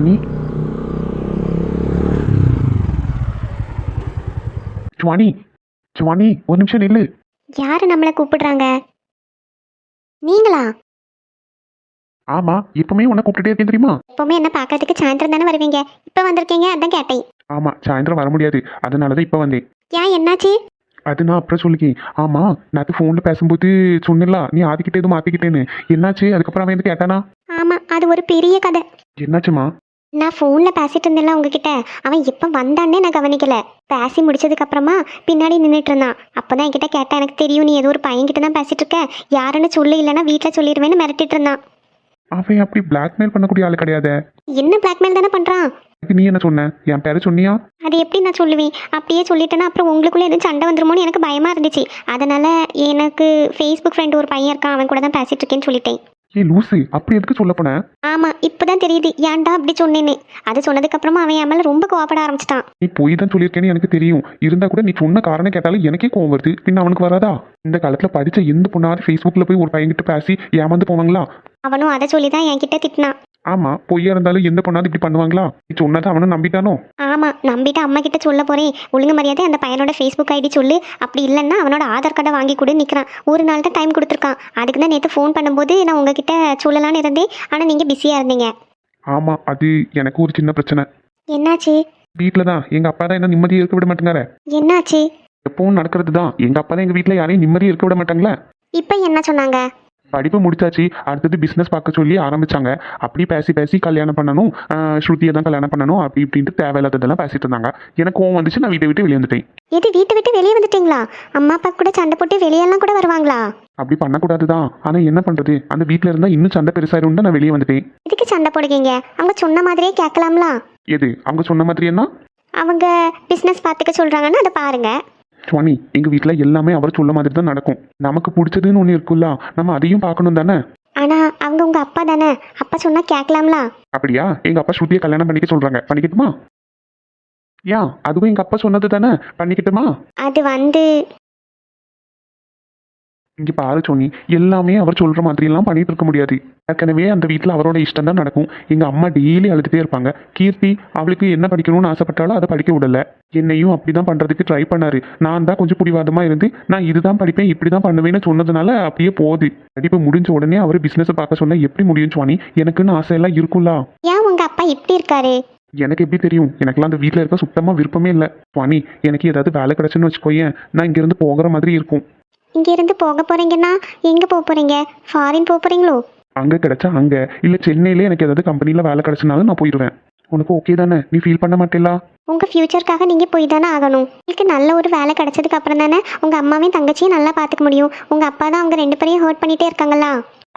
சுவாமி சுவாணி சுவாணி ஒரு நிமிஷம் நில்லு. யாரு நம்மளை கூப்பிடுறாங்க? நீங்களா? ஆமா இப்பவுமே உன்னை கூப்பிட்டுட்டே இருக்கேன் தெரியுமா? எப்பவுமே என்ன பார்க்கறதுக்கு சாயந்தரம் தானே வருவீங்க? இப்போ வந்திருக்கீங்க அதான் கேட்டேன். ஆமா சாயந்தரம் வர முடியாது. அதனாலதான் இப்ப வந்தேன். ஏன் என்னாச்சு? அது நான் அப்புறம் சொல்லிக்கேன் ஆமா நேற்று ஃபோனில் பேசும்போது சொன்னல நீ ஆதிக்கிட்டே எதுவும் மாற்றிக்கிட்டேன்னு என்னாச்சு? அதுக்கப்புறம் அவன் வந்து கேட்டானா? ஆமா அது ஒரு பெரிய கதை. என்னாச்சுமா நான் ஃபோனில் பேசிட்டு இருந்தேன்ல உங்ககிட்ட. அவன் எப்போ வந்தான்னே நான் கவனிக்கல. பேசி முடிச்சதுக்கு அப்புறமா பின்னாடி நின்றுட்டு இருந்தான். அப்போதான் என்கிட்ட கேட்டேன் எனக்கு தெரியும் நீ ஏதோ ஒரு பையன்கிட்ட தான் பேசிட்டு இருக்க. யாருன்னு சொல்லு இல்லைன்னா வீட்டில் சொல்லிடுவேன்னு மிரட்டிட்டு இருந்தான். அவன் அப்படி பிளாக்மெயில் பண்ணக்கூடிய ஆள் கிடையாது. என்ன பிளாக்மெயில் தானே பண்ணுறான் நீ என்ன சொன்ன? என் பேரை சொன்னியா? அது எப்படி நான் சொல்லுவேன்? அப்படியே சொல்லிட்டேன்னா அப்புறம் உங்களுக்குள்ள எதுவும் சண்டை வந்துருமோன்னு எனக்கு பயமா இருந்துச்சு. அதனால எனக்கு ஃபேஸ்புக் ஃப்ரெண்ட் ஒரு பையன் இருக்கான் அவன் கூட தான் பேசிட்டு இருக்கேன்னு சொல்லிட்டேன். ஏய் லூசு அப்படி எதுக்கு சொல்ல போன? ஆமா இப்பதான் தெரியுது. ஏன்டா அப்படி சொன்னேன்னு. அது சொன்னதுக்கு அப்புறமா அவன் என் மேல ரொம்ப கோவப்பட ஆரம்பிச்சிட்டான். நீ போய் தான் சொல்லியிருக்கேன்னு எனக்கு தெரியும். இருந்தா கூட நீ சொன்ன காரணம் கேட்டாலும் எனக்கே கோவம் வருது. பின்ன அவனுக்கு வராதா? இந்த காலத்துல படிச்ச எந்த பொண்ணாவது ஃபேஸ்புக்கில் போய் ஒரு பையன்கிட்ட பேசி ஏமாந்து போவாங்களா? அவனும் அதை சொல்லி தான் என்கிட்ட திட்டினான். ஆமா பொய்யா இருந்தாலும் எந்த பொண்ணாவது இப்படி பண்ணுவாங்களா? நீ சொன்னதை அவனும் நம்பிட்டானோ? ஆமா நம்பிட்டு அம்மா கிட்ட சொல்ல போறேன். ஒழுங்கு மரியாதை அந்த பையனோட ஃபேஸ்புக் ஐடி சொல்லு. அப்படி இல்லைன்னா அவனோட ஆதார் கார்டை வாங்கி கொடு நிற்கிறான் ஒரு நாள் தான் டைம் கொடுத்துருக்கான். அதுக்கு தான் நேற்று ஃபோன் பண்ணும்போது நான் உங்ககிட்ட சொல்லலான்னு இருந்தேன். ஆனால் நீங்கள் பிஸியாக இருந்தீங்க. ஆமா அது எனக்கு ஒரு சின்ன பிரச்சனை. என்னாச்சு? வீட்டில் தான். எங்க அப்பா தான் என்ன நிம்மதியாக இருக்க விட மாட்டேங்காரு. என்னாச்சு? எப்பவும் நடக்கிறது தான். எங்க அப்பா தான் எங்க வீட்டில் யாரையும் நிம்மதியாக இருக்க விட மாட்டாங்களே. இப்போ என்ன சொன்னாங்க? படிப்பு முடிச்சாச்சு. அடுத்தது பிஸ்னஸ் பார்க்க சொல்லி ஆரம்பிச்சாங்க. அப்படி பேசி பேசி கல்யாணம் பண்ணணும். ஸ்ருதியை தான் கல்யாணம் பண்ணணும். அப்படி இப்படின்ட்டு தேவையில்லாததெல்லாம் பேசிட்டு இருந்தாங்க. எனக்கு கோவம் வந்துச்சு. நான் வீட்டை விட்டு வெளியே வந்துட்டேன். இது வீட்டை விட்டு வெளியே வந்துட்டீங்களா? அம்மா அப்பா கூட சண்டை போட்டு வெளியெல்லாம் கூட வருவாங்களா? அப்படி பண்ணக்கூடாது தான். ஆனால் என்ன பண்ணுறது அந்த வீட்டில் இருந்தால் இன்னும் சண்டை பெருசாயிரும் தான் நான் வெளியே வந்துட்டேன். இதுக்கு சண்டை போடுவீங்க அவங்க சொன்ன மாதிரியே கேட்கலாம்ல. எது? அவங்க சொன்ன மாதிரி என்ன? அவங்க பிஸ்னஸ் பார்த்துக்க சொல்கிறாங்கன்னு அதை பாருங்க. சுவாமி எங்கள் வீட்டில் எல்லாமே அவர் சொல்ல மாதிரி தான் நடக்கும். நமக்கு பிடிச்சதுன்னு ஒன்று இருக்குல்ல நம்ம அதையும் பார்க்கணும் தானே? ஆனால் அவங்க உங்கள் அப்பா தானே? அப்பா சொன்னால் கேட்கலாம்ல? அப்படியா? எங்கள் அப்பா ஸ்ருதியை கல்யாணம் பண்ணிக்க சொல்கிறாங்க பண்ணிக்கட்டுமா? ஏன் அதுவும் எங்கள் அப்பா சொன்னது தானே? பண்ணிக்கட்டுமா? அது வந்து இங்கே பாரு சோனி எல்லாமே அவர் சொல்கிற மாதிரியெல்லாம் பண்ணிட்டு இருக்க முடியாது. ஏற்கனவே அந்த வீட்டில் அவரோட இஷ்டம் தான் நடக்கும். எங்கள் அம்மா டெய்லி அழுதுகிட்டே இருப்பாங்க. கீர்த்தி அவளுக்கு என்ன படிக்கணும்னு ஆசைப்பட்டாலும் அதை படிக்க விடல. என்னையும் அப்படி தான் பண்ணுறதுக்கு ட்ரை பண்ணாரு. நான் தான் கொஞ்சம் பிடிவாதமாக இருந்து நான் இதுதான் படிப்பேன் இப்படி தான் பண்ணுவேன்னு சொன்னதுனால அப்படியே போகுது. படிப்பு முடிஞ்ச உடனே அவர் பிஸ்னஸை பார்க்க சொன்னா எப்படி முடியும் சுவாணி எனக்குன்னு ஆசையெல்லாம் இருக்கும்ல? ஏன் உங்கள் அப்பா இப்படி இருக்காரு? எனக்கு எப்படி தெரியும்? எனக்கெல்லாம் அந்த வீட்டில் இருக்க சுத்தமாக விருப்பமே இல்லை. சுவாமி எனக்கு ஏதாவது வேலை கிடச்சுன்னு வச்சுக்கோயேன். நான் இங்கேருந்து போகிற மாதிரி இருக்கும். இங்கேருந்து போக போகிறீங்கன்னா எங்கே போக போகிறீங்க ஃபாரின் போக போகிறீங்களோ அங்கே கிடைச்சா அங்கே. இல்லை சென்னையிலே எனக்கு ஏதாவது கம்பெனியில் வேலை கிடைச்சினாலும் நான் போயிடுவேன். உனக்கு ஓகே தானே? நீ ஃபீல் பண்ண மாட்டேலா? உங்கள் ஃப்யூச்சருக்காக நீங்கள் போய் தானே ஆகணும். உங்களுக்கு நல்ல ஒரு வேலை கிடைச்சதுக்கு அப்புறம் தானே உங்கள் அம்மாவையும் தங்கச்சியும் நல்லா பார்த்துக்க முடியும். உங்கள் அப்பா தான் அவங்க ரெண்டு பேரையும் ஹர்ட் பண்ணிகிட்டே இருக்காங்களா?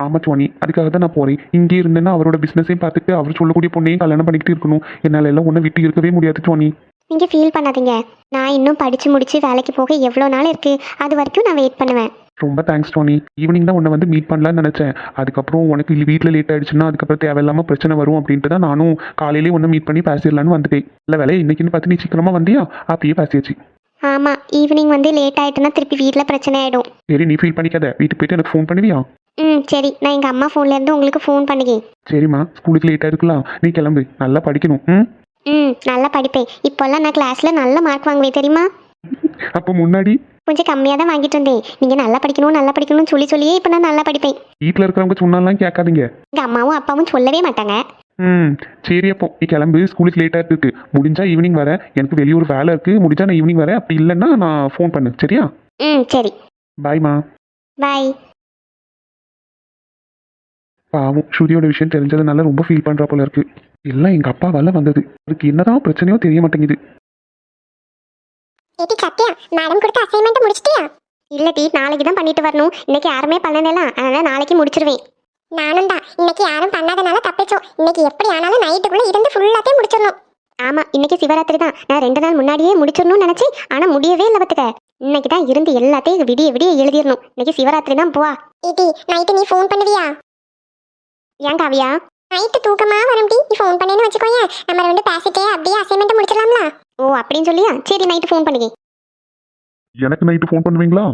ஆமாம் சுவாணி அதுக்காக தான் நான் போகிறேன் இங்கே இருந்தேன்னா அவரோட பிஸ்னஸையும் பார்த்துட்டு அவர் சொல்லக்கூடிய பொண்ணையும் கல்யாணம் பண்ணிக்கிட்டு இருக்கணும். என்னால் எல்லாம் ஒன்றை விட்டு இருக்கவே முடியாது சுவாணி நீங்கள் ஃபீல் பண்ணாதீங்க. நான் இன்னும் படித்து முடித்து வேலைக்கு போக எவ்வளோ நாள் இருக்குது அது வரைக்கும் நான் வெயிட் பண்ணுவேன். ரொம்ப தேங்க்ஸ் டோனி ஈவினிங் தான் உன்னை வந்து மீட் பண்ணலாம்னு நினச்சேன். அதுக்கப்புறம் உனக்கு வீட்டில் லேட் ஆயிடுச்சுன்னா அதுக்கப்புறம் தேவையில்லாமல் பிரச்சனை வரும் அப்படின்ட்டு தான் நானும் காலையிலேயே ஒன்று மீட் பண்ணி பேசிடலான்னு வந்துட்டேன். இல்லை வேலை இன்னைக்குன்னு பார்த்து நீ சீக்கிரமாக வந்தியா? அப்படியே பேசியாச்சு. ஆமாம் ஈவினிங் வந்து லேட் ஆகிட்டுனா திருப்பி வீட்டில் பிரச்சனை ஆகிடும் சரி நீ ஃபீல் பண்ணிக்காத. வீட்டுக்கு போயிட்டு எனக்கு ஃபோன் பண்ணுவியா? ம் சரி. நான் எங்கள் அம்மா ஃபோன்லேருந்து உங்களுக்கு ஃபோன் பண்ணுகிறேன். சரிம்மா ஸ்கூலுக்கு லேட்டாக இருக்கலாம். நீ கிளம்பு. நல்லா படிக்கணும். ம்? ம் நல்லா படிப்பேன். இப்போல்லாம் நான் கிளாஸில் நல்ல மார்க் வாங்குவேன் தெரியுமா? அப்போ முன்னாடி? கொஞ்சம் கம்மியாக தான் வாங்கிட்டு இருந்தேன் நீங்கள் நல்லா படிக்கணும் நல்லா படிக்கணும்னு சொல்லி சொல்லியே இப்போ நான் நல்லா படிப்பேன். வீட்டில் இருக்கிறவங்க சொன்னாலாம் கேட்காதீங்க. எங்கள் அம்மாவும் அப்பாவும் சொல்லவே மாட்டாங்க. ம் சரி அப்போ நீ கிளம்பு ஸ்கூலுக்கு லேட்டாக இருக்கு. முடிஞ்சா ஈவினிங் வர. எனக்கு வெளியூர் வேலை இருக்கு. முடிஞ்சா நான் ஈவினிங் வரேன். அப்படி இல்லைன்னா நான் ஃபோன் பண்ணு சரியா? ம் சரி. பாய்மா பாய் பாவம் ஸ்ருதியோட விஷயம் தெரிஞ்சதுனால ரொம்ப ஃபீல் பண்ணுறா போல இருக்கு. எல்லாம் எங்கள் அப்பாவால் வந்தது. அதுக்கு என்னதான் பிரச்சனையோ தெரிய மாட்டேங்குது. ஏடி சத்யா மேடம் கொடுத்த அசைன்மெண்ட் முடிச்சிட்டியா? இல்ல டி நாளைக்கு தான் பண்ணிட்டு வரணும். இன்னைக்கு யாருமே பண்ணலாம் அதனால நாளைக்கு முடிச்சிருவேன். நானும் தான் இன்னைக்கு யாரும் பண்ணாதனால தப்பிச்சோம். இன்னைக்கு எப்படி ஆனாலும் நைட்டுக்குள்ள இருந்து ஃபுல்லாத்தையும் முடிச்சிடணும். ஆமா இன்னைக்கு சிவராத்திரி தான். நான் ரெண்டு நாள் முன்னாடியே முடிச்சிடணும்னு நினைச்சேன். ஆனா முடியவே இல்லை பத்துக்க. இன்னைக்கு தான் இருந்து எல்லாத்தையும் விடிய விடிய எழுதிடணும். இன்னைக்கு சிவராத்திரி தான் போவா. ஏடி நைட்டு நீ ஃபோன் பண்ணுவியா? ஏன் காவியா? நைட்டு தூக்கமா வரும்டி நீ ஃபோன் பண்ணேன்னு வச்சுக்கோயேன் நம்ம ரெண்டு பேசிட்டே அப்படியே அசைன்மெண்ட் முடிச்சிடலாம்ல. ஓ அப்படின்னு சொல்லியா? சரி நைட்டு ஃபோன் பண்ணுங்க. எனக்கு நைட்டு ஃபோன் பண்ணுவீங்களா?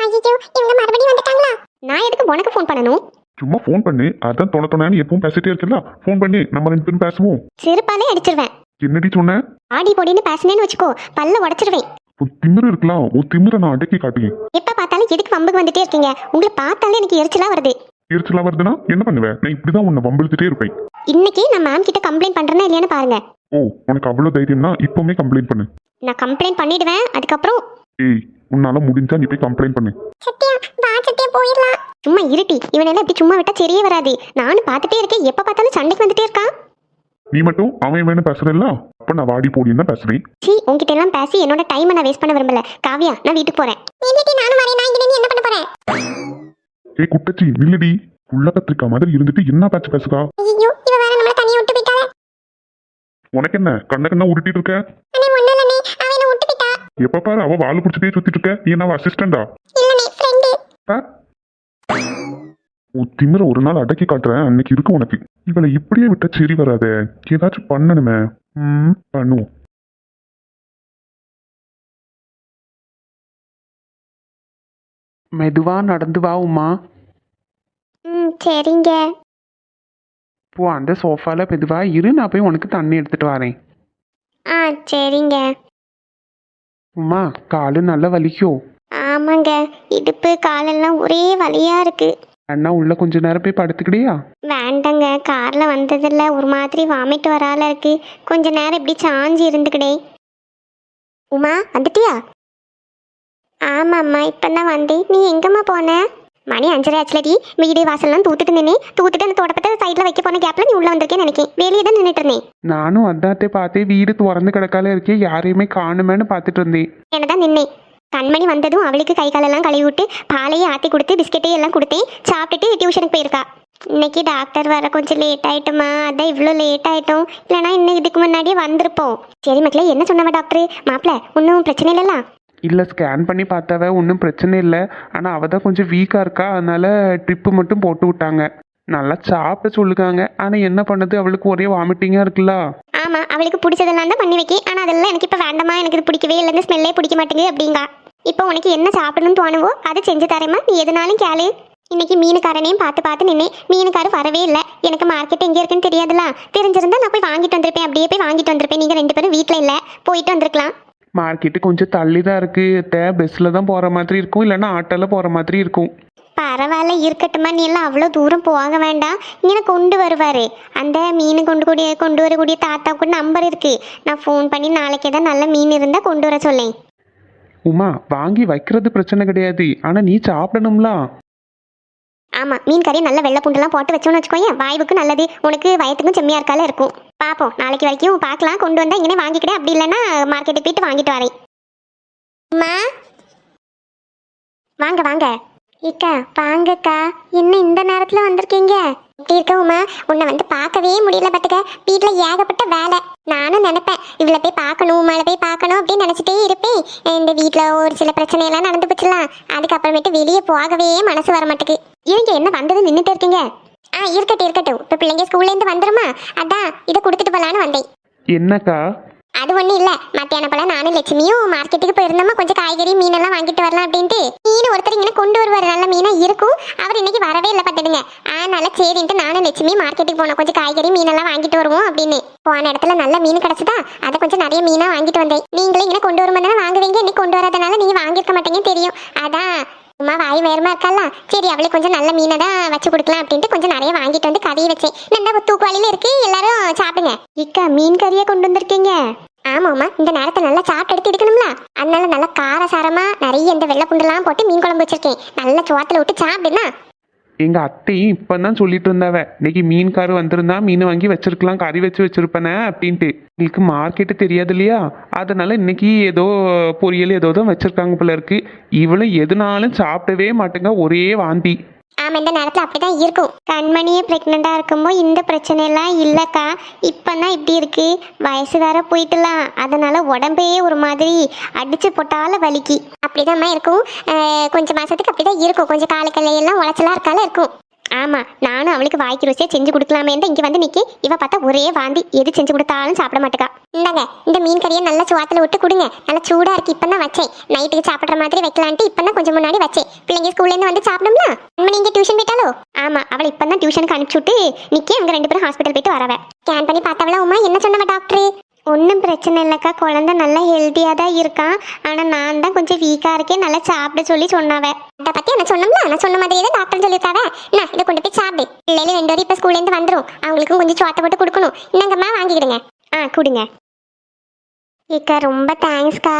ஐயோ இவங்க மறுபடியும் வந்துட்டாங்களா? நான் எதுக்கு உனக்கு ஃபோன் பண்ணணும்? சும்மா ஃபோன் பண்ணு. அதான் தொண தொணன்னு எப்பவும் பேசிட்டே இருக்கல ஃபோன் பண்ணி. நம்ம ரெண்டு பேரும் பேசுவோம். செருப்பாலே அடிச்சிருவேன். என்னடி சொன்ன? ஆடி பொடின்னு பேசினேன்னு வச்சுக்கோ பல்ல உடச்சிருவேன். உன் திமிரு இருக்கலாம். உன் திமிரை நான் அடக்கி காட்டுவேன் எப்ப பார்த்தாலும் எதுக்கு வம்புக்கு வந்துட்டே இருக்கீங்க? உங்களை பார்த்தாலே எனக்கு எரிச்சலா வருது. எரிச்சலா வருதுன்னா என்ன பண்ணுவேன் நான் இப்படிதான் உன்னை வம்பிழுத்துட்டே இருப்பேன். இன்னைக்கு நான் மேம் கிட்ட கம்ப்ளைண்ட் பண்றேன்னா இல்லையான்னு பாருங்க. ஓ உனக்கு அவ்வளவு தைரியம்னா இப்பவுமே கம்ப்ளைண்ட் பண்ணு. நான் கம்ப்ளைண்ட் பண்ணிடுவேன் அதுக்கப்புறம் ஏய் உன்னால முடிஞ்சா நீ போய் கம்ப்ளைண்ட் பண்ணு. சத்யா வா சத்யா போயிடலாம். சும்மா இருட்டி இவனெல்லாம் இப்படி சும்மா விட்டா சரியே வராது. நானும் பார்த்துட்டே இருக்கேன் எப்ப பார்த்தாலும் சண்டைக்கு வந்துட்டே இருக்கான். நீ மட்டும் அவன் வேணும் பேசுறல்ல? அப்ப நான் வாடி போடின்னு தான் பேசுறேன் சீ உன்கிட்ட எல்லாம் பேசி என்னோட டைமை நான் வேஸ்ட் பண்ண விரும்பல. காவியா நான் வீட்டுக்கு போறேன். நானும் வரேன் நான் இங்க என்ன பண்ண போறேன்? ஏய் குட்டச்சி நில்லடி. உள்ள கத்திரிக்கா மாதிரி இருந்துட்டு என்ன பேச்சு பேசுகா ஐயோ இவ வேற நம்மள தனியா விட்டு போயிட்டாளே. உனக்கு என்ன? கண்ண கண்ணா உருட்டிட்டு இருக்க? அண்ணே ஒண்ணு இல்லனே அவ என்ன விட்டு போயிட்டா. எப்ப பாரு அவ வாழை பிடிச்சிட்டே சுத்திட்டு இருக்க. நீ என்ன அசிஸ்டண்டா இல்லனே ஃப்ரெண்ட் உன் திமிர ஒரு நாள் அடக்கி காட்டுறேன். அன்னைக்கு இருக்கு உனக்கு. இவளை இப்படியே விட்டா சரி வராதே. ஏதாச்சும் பண்ணணுமே. ம் பண்ணுவோம். மெதுவா நடந்து வா உமா. ம் சரிங்க. போ அந்த சோஃபால மெதுவா இரு நான் போய் உனக்கு தண்ணி எடுத்துட்டு வரேன். ஆ சரிங்க. உமா காலு நல்லா வலிக்கோ? ஆமாங்க. இடுப்பு காலெல்லாம் ஒரே வலியா இருக்கு. அண்ணா உள்ள கொஞ்ச நேரம் போய் படுத்துக்கிடியா? வேண்டாங்க. கார்ல வந்ததில்ல. ஒரு மாதிரி வாமிட் வரால இருக்கு. கொஞ்ச நேரம் இப்படி சாஞ்சி இருந்துக்கிடே. உமா வந்துட்டியா? ஆமாம்மா இப்பதான் வந்தேன். நீ எங்கம்மா போன? மணி அஞ்சரை ஆச்சுலடி. வீடு வாசல்லாம் தூத்துட்டு நின்று தூத்துட்டு அந்த தோட்டப்பட்ட சைடில் வைக்க போன கேப்ல நீ உள்ள வந்திருக்கேன்னு நினைக்கேன். வெளியே தான் நின்றுட்டு இருந்தேன். நானும் அதாத்தே பார்த்தேன் வீடு திறந்து கிடக்கால இருக்கே யாரையுமே காணுமேன்னு பார்த்துட்டு இருந்தேன். என்னதான் நின்னேன். கண்மணி வந்ததும் அவளுக்கு கை காலெல்லாம் கழுவி விட்டு பாலையும் ஆற்றி கொடுத்து பிஸ்கெட்டையும் எல்லாம் கொடுத்தேன். சாப்பிட்டுட்டு டியூஷனுக்கு போயிருக்கா. இன்னைக்கு டாக்டர் வர கொஞ்சம் லேட் ஆயிட்டுமா? அதான் இவ்வளோ லேட் ஆயிட்டோம். இல்லைனா இன்னும் இதுக்கு முன்னாடியே வந்திருப்போம். சரி மக்களே என்ன சொன்னவ டாக்டர் மாப்பிள்ள ஒன்றும் பிரச்சனை இல்லைல்ல? இல்லை ஸ்கேன் பண்ணி பார்த்தாவ ஒன்றும் பிரச்சனை இல்லை. ஆனால் அவள் தான் கொஞ்சம் வீக்காக இருக்கா? அதனால ட்ரிப்பு மட்டும் போட்டு விட்டாங்க. நல்லா சாப்பிட சொல்லுக்காங்க ஆனால் என்ன பண்ணுது? அவளுக்கு ஒரே வாமிட்டிங்காக இருக்குல்ல? ஆமாம் அவளுக்கு பிடிச்சதெல்லாம் தான் பண்ணி வைக்கி. ஆனால் அதெல்லாம் எனக்கு இப்போ வேண்டாமா? எனக்கு இது பிடிக்கவே இல்லை. இந்த ஸ்மெல்லே பிடிக்க மாட்டேங்குது அப்படிங்கா. இப்போ உனக்கு என்ன சாப்பிடணும்னு தோணுவோ அதை செஞ்சு தரேம்மா. நீ எதுனாலும் கேளு. இன்னைக்கு மீனுக்காரனையும் பார்த்து பார்த்து நின்னே மீனுக்காரர் வரவே இல்லை. எனக்கு மார்க்கெட் எங்கே இருக்குன்னு தெரியாதுல்ல. தெரிஞ்சிருந்தா நான் போய் வாங்கிட்டு வந்திருப்பேன். அப்படியே போய் வாங்கிட்டு வந்திருப்பேன். நீங்கள் ரெண்டு பேரும் வீட்டில் இல்லை. போயிட்டு வந்திருக்கலாம். மார்க்கெட்டு கொஞ்சம் தள்ளி தான் இருக்குது தே பஸ்ஸில் தான் போகிற மாதிரி இருக்கும். இல்லைன்னா ஆட்டோவில் போகிற மாதிரி இருக்கும். பரவாயில்ல இருக்கட்டுமா நீ எல்லாம் அவ்வளோ தூரம் போக வேண்டாம். இங்கே கொண்டு வருவார். அந்த மீன் கொண்டு கூடிய கொண்டு வரக்கூடிய தாத்தாவுக்கு நம்பர் இருக்கு. நான் ஃபோன் பண்ணி நாளைக்கு ஏதாவது நல்ல மீன் இருந்தால் கொண்டு வர சொல்லேன். உமா வாங்கி வைக்கிறது பிரச்சனை கிடையாது. ஆனால் நீ சாப்பிடணும்ல? ஆமாம் மீன் கறி நல்ல வெள்ளை பூண்டுலாம் போட்டு வச்சோன்னு வச்சுக்கோயேன் வாய்வுக்கு நல்லது. உனக்கு வயத்துக்கும் செம்மியா இருக்கால இருக்கும். பார்ப்போம் நாளைக்கு வரைக்கும் பார்க்கலாம். கொண்டு வந்தா இங்கே வாங்கிக்கிட்டே அப்படி இல்லைன்னா மார்க்கெட்டுக்கு போயிட்டு வாங்கிட்டு வரேன். வாங்க வாங்க. ஏக்கா வாங்கக்கா. என்ன இந்த நேரத்தில் வந்திருக்கீங்க? எப்படி இருக்க உமா? உன்னை வந்து பார்க்கவே முடியல பார்த்துக்க வீட்டில் ஏகப்பட்ட வேலை. நானும் நினைப்பேன் இவ்வளவு போய் பார்க்கணும் உமால போய் பார்க்கணும் அப்படின்னு நினச்சிட்டே இருப்பேன். இந்த வீட்டில் ஒரு சில பிரச்சனையெல்லாம் நடந்து போச்சுலாம். அதுக்கப்புறமேட்டு வெளியே போகவே மனசு வர மாட்டேக்கு. இவங்க என்ன வந்தது நின்றுட்டு இருக்கீங்க? ஆ இருக்கட்டும் இருக்கட்டும். இப்போ பிள்ளைங்க ஸ்கூல்லேருந்து வந்துருமா? அதான் இதை கொடுத்துட்டு போகலான்னு வந்தேன். என்னக்கா? அது ஒன்றும் இல்லை. மத்தியான போல நானும் லட்சுமியும் மார்க்கெட்டுக்கு போயிருந்தோமா கொஞ்சம் காய்கறி மீனெல்லாம் வாங்கிட்டு வரலாம் அப்படின்ட்டு. மீன் ஒருத்தர் இங்கே கொண்டு வருவார். நல்ல மீனாக இருக்கும். அவர் இன்னைக்கு வரவே இல்லை பார்த்துடுங்க. அதனால சரின்ட்டு நானும் லட்சுமி மார்க்கெட்டுக்கு போனோம். கொஞ்சம் காய்கறி மீனெல்லாம் வாங்கிட்டு வருவோம் அப்படின்னு. போன இடத்துல நல்ல மீன் கிடச்சதா? அதை கொஞ்சம் நிறைய மீனாக வாங்கிட்டு வந்தேன். நீங்களே இங்கே கொண்டு வரும்போது வாங்குவீங்க? இன்னைக்கு கொண்டு வராதனால நீங்கள் வாங்கியிருக்க மாட்டீங்கன்னு தெரியும். அதான் சும்மா வாய் வேறுமா இருக்கல்ல. சரி அவளுக்கு கொஞ்சம் நல்ல மீனை தான் வச்சு கொடுக்கலாம் அப்படின்ட்டு கொஞ்சம் நிறைய வாங்கிட்டு வந்து கறி வச்சேன். நல்லா தூக்குவாளியில இருக்கு. எல்லாரும் சாப்பிடுங்க. இக்கா மீன் கறியை கொண்டு வந்திருக்கீங்க? ஆமாம்மா இந்த நேரத்தை நல்லா சாப்பிட்டு எடுத்து எடுக்கணும்ல. அதனால நல்லா காரசாரமா நிறைய இந்த வெள்ளை குண்டெல்லாம் போட்டு மீன் குழம்பு வச்சிருக்கேன். நல்லா சோத்துல விட்டு சாப்பிடுனா. எங்க அத்தையும் இப்பதான் சொல்லிட்டு இருந்தாவ. இன்னைக்கு மீன் காரு வந்திருந்தா மீன் வாங்கி வச்சிருக்கலாம் கறி வச்சு வச்சிருப்பேனே அப்படின்ட்டு. உங்களுக்கு மார்க்கெட்டு தெரியாது இல்லையா? அதனால இன்னைக்கு ஏதோ பொரியல் ஏதோ தான் வச்சிருக்காங்க போல இருக்கு. இவளும் எதுனாலும் சாப்பிடவே மாட்டேங்க ஒரே வாந்தி. ஆமா இந்த நேரத்துல அப்படிதான் இருக்கும். கண்மணியே ப்ரெக்னெண்ட்டாக இருக்கும்போது இந்த பிரச்சனை எல்லாம் இல்லக்கா. இப்பதான் இப்படி இருக்கு. வயசு வேற போயிட்டுலாம். அதனால உடம்பே ஒரு மாதிரி அடிச்சு போட்டால வலிக்கு. அப்படிதாம்மா இருக்கும். அஹ் மாதத்துக்கு மாசத்துக்கு அப்படிதான் இருக்கும். கொஞ்சம் காலு எல்லாம் இருக்கால இருக்கும். ஆமா நானும் அவளுக்கு வாய்க்கு ருசியா செஞ்சு கொடுக்கலாமே இங்க வந்து நிக்கி. இவ பார்த்தா ஒரே வாந்தி. எது செஞ்சு கொடுத்தாலும் சாப்பிட மாட்டேக்கா. இந்தாங்க இந்த மீன் கறியை நல்லா சுவாத்துல விட்டு கொடுங்க. நல்லா சூடா இருக்கு இப்பதான் வச்சேன். நைட்டுக்கு சாப்பிடுற மாதிரி வைக்கலான்ட்டு இப்பதான் கொஞ்சம் முன்னாடி வச்சேன். பிள்ளைங்க ஸ்கூல்ல இருந்து வந்து சாப்பிடும்ல? அம்மன் நீங்க டியூஷன் போயிட்டாலோ? ஆமா அவளை இப்பதான் டியூஷனுக்கு அனுப்பிச்சு விட்டு நிக்கி. அவங்க ரெண்டு பேரும் ஹாஸ்பிட்டல் போயிட்டு வரவ. ஸ்கேன் பண்ணி பார்த்தவளா உமா? என்ன சொன்னவ டாக்டர் ஒன்றும் பிரச்சனை இல்லைக்கா. குழந்தை நல்லா ஹெல்த்தியாக தான் இருக்கான் ஆனால் நான் தான் கொஞ்சம் வீக்காக இருக்கேன். நல்லா சாப்பிட சொல்லி சொன்னாவே. அதை பற்றி நான் சொன்னோம்ல? நான் சொன்ன மாதிரியே தான் டாக்டர் சொல்லியிருக்காவே. நான் இதை கொண்டு போய் சாப்பிடு. பிள்ளைகள் ரெண்டு பேரும் இப்போ ஸ்கூல்லேருந்து வந்துடும் அவங்களுக்கும் கொஞ்சம் சோத்தை போட்டு கொடுக்கணும். இந்தாங்கம்மா வாங்கிக்கிடுங்க. ஆ கொடுங்க. ஏக்கா ரொம்ப தேங்க்ஸ்க்கா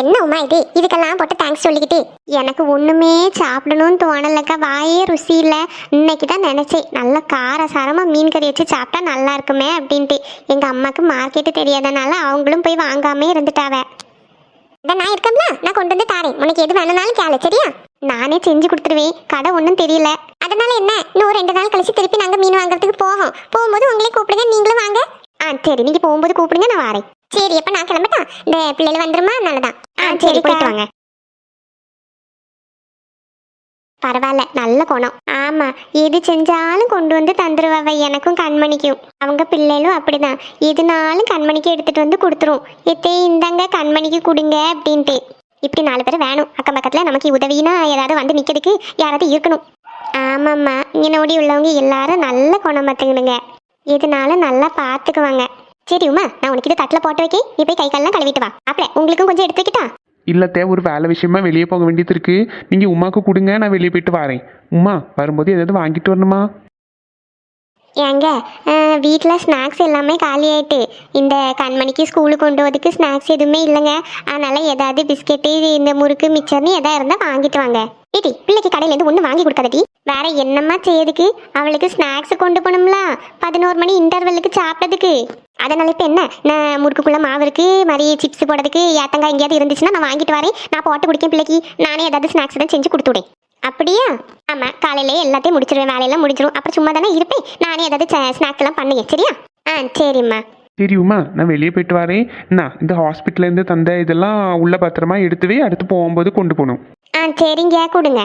என்ன உமா இது? இதுக்கெல்லாம் போட்டு தேங்க்ஸ் சொல்லிக்கிட்டு. எனக்கு ஒன்றுமே சாப்பிடணும்னு தோணலக்கா. வாயே ருசி இல்லை. இன்னைக்கு தான் நினச்சேன். நல்ல காரசாரமாக மீன் கறி வச்சு சாப்பிட்டா நல்லா இருக்குமே அப்படின்ட்டு. எங்கள் அம்மாவுக்கு மார்க்கெட்டு தெரியாதனால அவங்களும் போய் வாங்காமே இருந்துட்டாவ. இதை நான் இருக்கம்ல நான் கொண்டு வந்து தாரேன். உனக்கு எது வேணும்னாலும் கேளு சரியா? நானே செஞ்சு கொடுத்துருவேன். கடை ஒன்றும் தெரியல. அதனால என்ன? இன்னும் ரெண்டு நாள் கழிச்சு திருப்பி நாங்கள் மீன் வாங்குறதுக்கு போவோம் போகும்போது உங்களே கூப்பிடுங்க. நீங்களும் வாங்க. ஆ சரி. நீங்கள் போகும்போது கூப்பிடுங்க. நான் வரேன். சரி அப்ப நான் கிளம்பட்டா? இந்த பிள்ளைகள் வந்துருமா? நல்லதான். ஆ சரி போயிட்டு வாங்க. பரவாயில்ல நல்ல குணம். ஆமா எது செஞ்சாலும் கொண்டு வந்து தந்துருவவ எனக்கும் கண்மணிக்கும். அவங்க பிள்ளைகளும் அப்படிதான். எதுனாலும் கண்மணிக்கு எடுத்துட்டு வந்து கொடுத்துரும். எத்தே இந்தாங்க கண்மணிக்கு கொடுங்க அப்படின்ட்டு. இப்படி நாலு பேர் வேணும். அக்கம் பக்கத்துல நமக்கு உதவினா ஏதாவது வந்து நிக்கிறதுக்கு யாராவது இருக்கணும். ஆமாம்மா. இங்க நோடி உள்ளவங்க எல்லாரும் நல்ல குணம் பார்த்துக்கணுங்க. எதுனாலும் நல்லா பார்த்துக்குவாங்க. சரி உமா நான் உனக்கு இது தட்டில் போட்டு வைக்க நீ போய் கை கால்லாம் கழுவிட்டு வா. அப்பல உங்களுக்கும் கொஞ்சம் எடுத்து வைக்கிட்டா? இல்லத்தே ஒரு வேலை விஷயமா வெளியே போக வேண்டியது இருக்கு. நீங்கள் உமாக்கு கொடுங்க நான் வெளியே போயிட்டு வரேன். உமா வரும்போது ஏதாவது வாங்கிட்டு வரணுமா? ஏங்க வீட்டில் ஸ்நாக்ஸ் எல்லாமே காலி ஆயிட்டு. இந்த கண்மணிக்கு ஸ்கூலுக்கு கொண்டு வரதுக்கு ஸ்நாக்ஸ் எதுவுமே இல்லைங்க. அதனால ஏதாவது பிஸ்கெட்டு இந்த முறுக்கு மிச்சர்னு எதாவது இருந்தால் வாங்கிட்டு வாங்க. ஏடி பிள்ளைக்கு கடையிலேருந்து ஒன்றும் வாங்கி கொடுக்காதடி. வேற என்னம்மா செய்யறதுக்கு? அவளுக்கு ஸ்நாக்ஸ் கொண்டு போகணும்ல. பதினோரு மணி இன்டர்வெல்லுக்கு சாப்பிட்டதுக்கு. அதனால இப்போ என்ன? நான் முறுக்குக்குள்ள மாவு இருக்கு மாதிரி சிப்ஸ் போடுறதுக்கு ஏத்தங்காய் எங்கேயாவது இருந்துச்சுன்னா நான் வாங்கிட்டு வரேன். நான் போட்டு குடிக்கேன் பிள்ளைக்கு. நானே ஏதாவது ஸ்நாக்ஸ் தான் செஞ்சு கொடுத்து விடேன் அப்படியா? ஆமா காலையிலே எல்லாத்தையும் முடிச்சிருவேன். வேலையெல்லாம் முடிச்சிரும் அப்புறம் சும்மா தானே இருப்பேன். நானே ஏதாவது ஸ்நாக்ஸ் எல்லாம் பண்ணுங்க சரியா? ஆ சரிம்மா. சரி உமா நான் வெளியே போயிட்டு வரேன். என்ன இந்த ஹாஸ்பிட்டல்லேருந்து தந்த இதெல்லாம் உள்ள பத்திரமா எடுத்துவே அடுத்து போகும்போது கொண்டு போகணும். ஆ சரிங்க. கொடுங்க.